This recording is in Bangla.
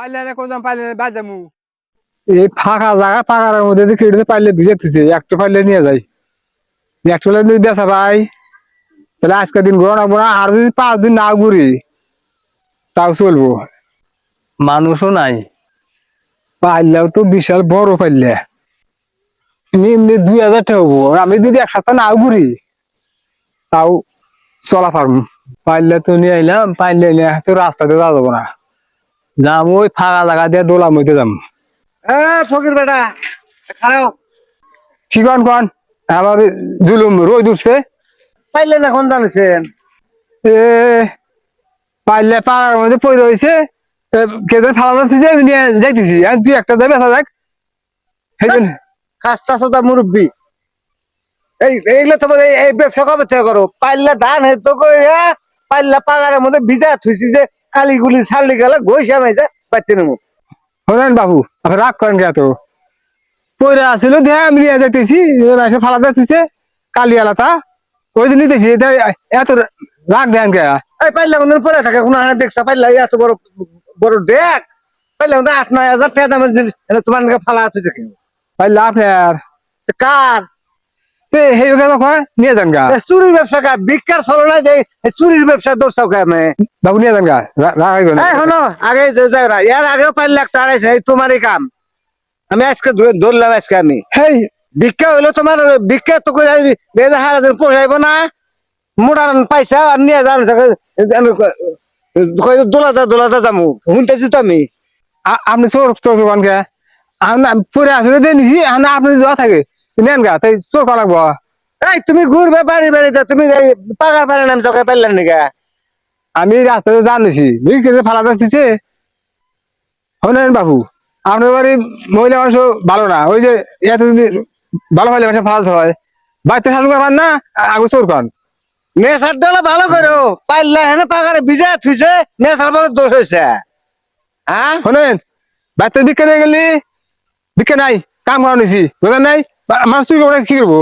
পাইলে পাইলে বাজামু। এই ফাঁকা জায়গা পাকার মধ্যে দিয়ে কেটে পাইলে ভিজে তুছে একটু পাইলে নিয়ে যাই। একটু পাইলে যদি বেচা ভাই তাহলে আজকের দিন ঘোরা রাখব না আর যদি পাঁচ দিন না ঘুরি তাও চলবো। মানুষও নাই। পাইলেও তো বিশাল বড় পাইলে। এমনি দুই হাজার টাকা হব আমি যদি এক সপ্তাহ না ঘুরি তাও চলা পারব। পাইলে তো নিয়ে আইলাম পাইলে নিয়ে তো রাস্তাতে যাওয়া যাব না। যাম ওই ফাঁকা জায়গা দিয়ে দোলা মইতে যাম। এ ফকির বেটা খারাও কি কন কন? আমার জুলুম রোদ উঠছে। পাইলে না কোন জানিছেন এ পাইলে পাড়ার মধ্যে পড়ে রয়েছে। কেদের ফালা যাচ্ছে আমি নিয়ে যাইতেছি। আর তুই একটা যাবে আসা যাক। সেই জন্য খাস্তা সদা মুরব্বী। এই এইগুলো তোমার এই ব্যবসা কবে থেকে করো? পাইলা ধান হে তো কই হ্যাঁ পাইলা পাগারের মধ্যে ভিজা থুইছি যে কালিগুলি ছাড়লি গেলে ঘষা মাইছে পাইতে নেব শোনেন বাবু আপনি রাগ করেন কে তো পড়ে আসছিল দিয়ে আমি নিয়ে যাইতেছি এসে ফালা যাচ্ছে কালি আলাতা ওই যে নিতেছি এত রাগ দেন কে? এই পাইলা মনে পরে থাকে কোনো দেখছা পাইলা এত বড় বড় দেখ। পাইলা মনে আট নয় হাজার টাকা দামের জিনিস তোমার ফালা আছে কেন পাইলে আপনার। কার? সেই কথা কয়? নিয়ে যান গা। চুরির ব্যবসা কা ভিক্ষার চলো না যে এই চুরির ব্যবসা কে আমি? বাবু নিয়ে যান গা। রা- রাগ হইবো না। এই শোনো আগে যে যাও না এর আগেও পাইল লাখ টাকা তোমারই কাম। আমি আজকে ধরে- ধরলাম আজকে আমি। হেই। ভিক্ষা হইল তোমার ভিক্ষা তো হারা দিন পোষাইব না। মোটান পয়সা আর নিয়ে যান। দোলাতে দোলাতে যামু। শুনতেছি তো আমি। আপনি চোর চোর কে আমি পরে আসলে দিয়ে নিছি আপনি যাওয়া থাকে। নেন গা তাই চোর করা লাগবো। এই তুমি ঘুরবে বাড়ি বাড়ি যা তুমি পাকার পাড়ে নাম চকে পাইলেন নাকি আমি রাস্তাতে জানিছি বিক্রি ফালা দিচ্ছে শোনেন বাবু আপনার বাড়ি মহিলা মানুষ ভালো না ওই যে এত যদি ভালো হলে মানুষ ফালতে হয়। বাড়িতে শাসন করবেন না আগে চোর কন নেশার ডালা ভালো করো পাইলে হেনে পাকারে ভিজা থুইছে নেশার বড় দোষ হয়েছে হ্যাঁ? শোনেন বাড়িতে বিক্রি গেলি বিক্রি নাই কাম করা নিছি বুঝলেন নাই? বা- তুই কি করব?